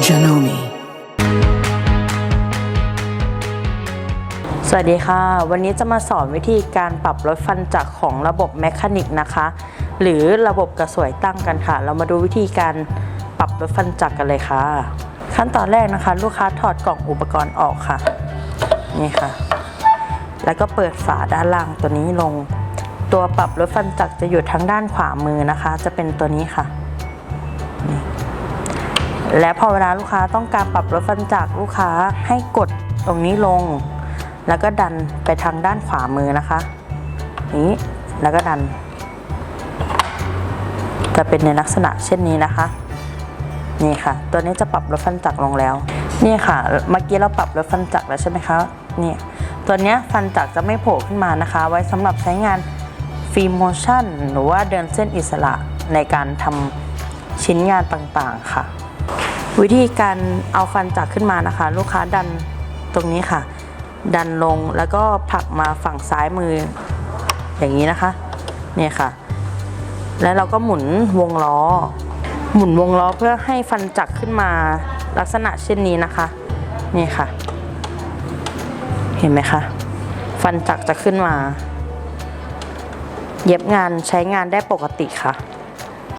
Janome. สวัสดีค่ะ วันนี้จะมาสอนวิธีการปรับลดฟันจักรของระบบแมคานิกนะคะ หรือระบบกระสวยตั้งกันค่ะ เรามาดูวิธีการปรับลดฟันจักรกันเลยค่ะ ขั้นตอนแรกนะคะ ลูกค้าถอดกล่องอุปกรณ์ออกค่ะ นี่ค่ะ แล้วก็เปิดฝาด้านล่างตัวนี้ลง ตัวปรับลดฟันจักรจะอยู่ทางด้านขวามือนะคะ จะเป็นตัวนี้ค่ะ และพอเวลาลูกค้าต้องการปรับลดฟันจักรลูกค้าให้กดตรงนี้ลง แล้วก็ดันไปทางด้านขวามือนะคะนี้แล้วก็ดัน จะเป็นในลักษณะเช่นนี้นะคะ นี่ค่ะ ตัวนี้จะปรับลดฟันจักรลงแล้ว นี่ค่ะ เมื่อกี้เราปรับลดฟันจักรแล้วใช่ไหมคะนี่ตัวนี้ฟันจักรจะไม่โผล่ขึ้นมานะคะ ไว้สำหรับใช้งานฟีโมชั่น หรือว่าเดินเส้นอิสระในการทำชิ้นงานต่างๆค่ะ วิธีการเอาฟันจักรขึ้นมานะคะ ลูกค้าดันตรงนี้ค่ะ ดันลงแล้วก็ผลักมาฝั่งซ้ายมือ อย่างนี้นะคะเนี่ยค่ะ แล้วเราก็หมุนวงล้อ หมุนวงล้อเพื่อให้ฟันจักรขึ้นมาลักษณะเช่นนี้นะคะนี่ค่ะ เห็นไหมคะฟันจักรจะขึ้นมา เย็บงานใช้งานได้ปกติค่ะ